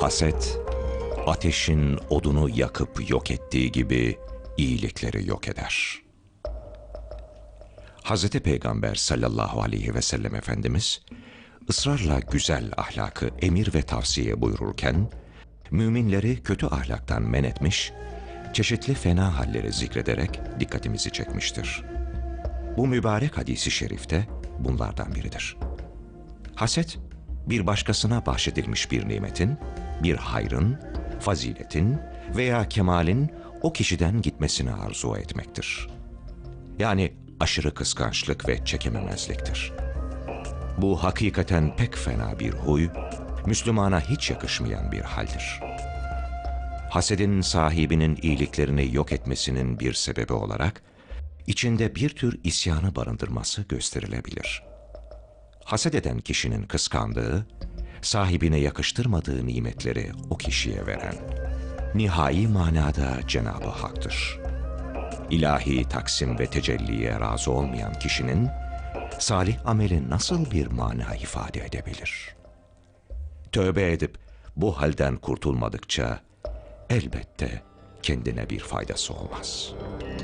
Haset, ateşin odunu yakıp yok ettiği gibi iyilikleri yok eder. Hz. Peygamber sallallahu aleyhi ve sellem Efendimiz, ısrarla güzel ahlakı emir ve tavsiye buyururken, müminleri kötü ahlaktan men etmiş, çeşitli fena halleri zikrederek dikkatimizi çekmiştir. Bu mübarek hadisi şerifte bunlardan biridir. Haset, bir başkasına bahşedilmiş bir nimetin, bir hayrın, faziletin veya kemalin o kişiden gitmesini arzu etmektir. Yani aşırı kıskançlık ve çekememezliktir. Bu hakikaten pek fena bir huy, Müslümana hiç yakışmayan bir haldir. Hasedin sahibinin iyiliklerini yok etmesinin bir sebebi olarak, içinde bir tür isyanı barındırması gösterilebilir. Haset eden kişinin kıskandığı, sahibine yakıştırmadığı nimetleri o kişiye veren, nihai manada Cenab-ı Hak'tır. İlahi taksim ve tecelliye razı olmayan kişinin, salih ameli nasıl bir mana ifade edebilir? Tövbe edip bu halden kurtulmadıkça elbette kendine bir faydası olmaz.''